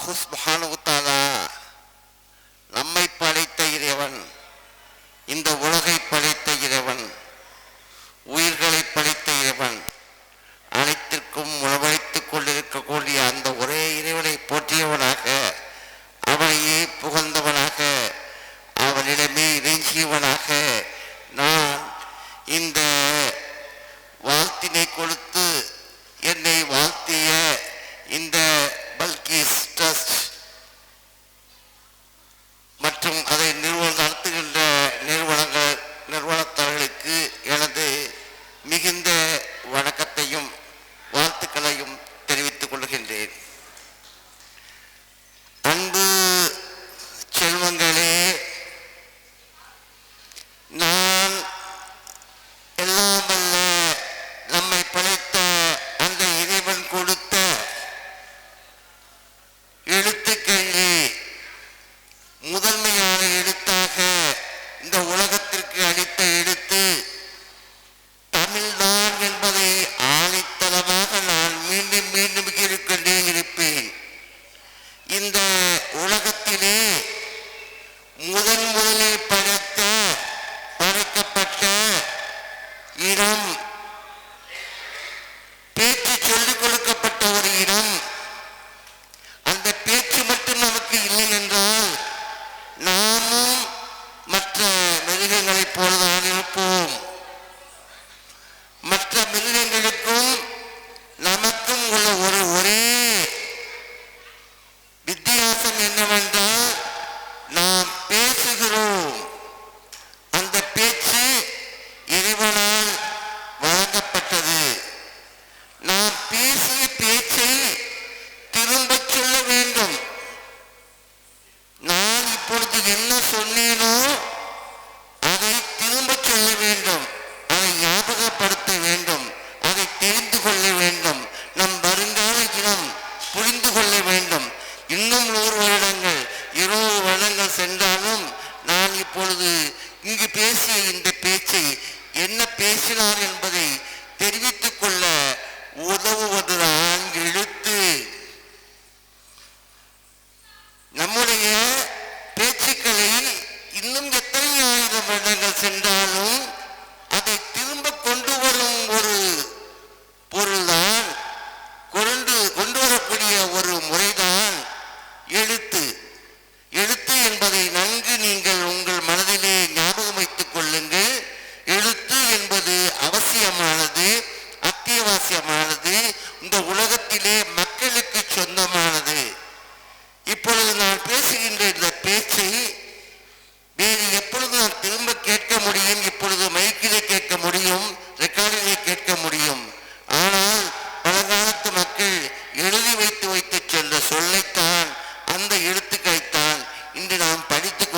Allah subhanahu wa ta'ala un ADN இந்த உலகத்திற்கு Unbelievable. இப்பொழுது நான் பேசுகின்ற இந்த பேச்சை. வேறு எப்பொழுது நான் திரும்ப கேட்க முடியும் இப்பொழுது மைக்கிலே கேட்க முடியும் ரெக்கார்டிலே கேட்க முடியும். ஆனால் பல காலத்து மக்கள் எழுதி வைத்து வைத்து சென்ற சொல்லைத்தான் அந்த எழுத்துக்களைத்தான் இன்று நாம் படித்து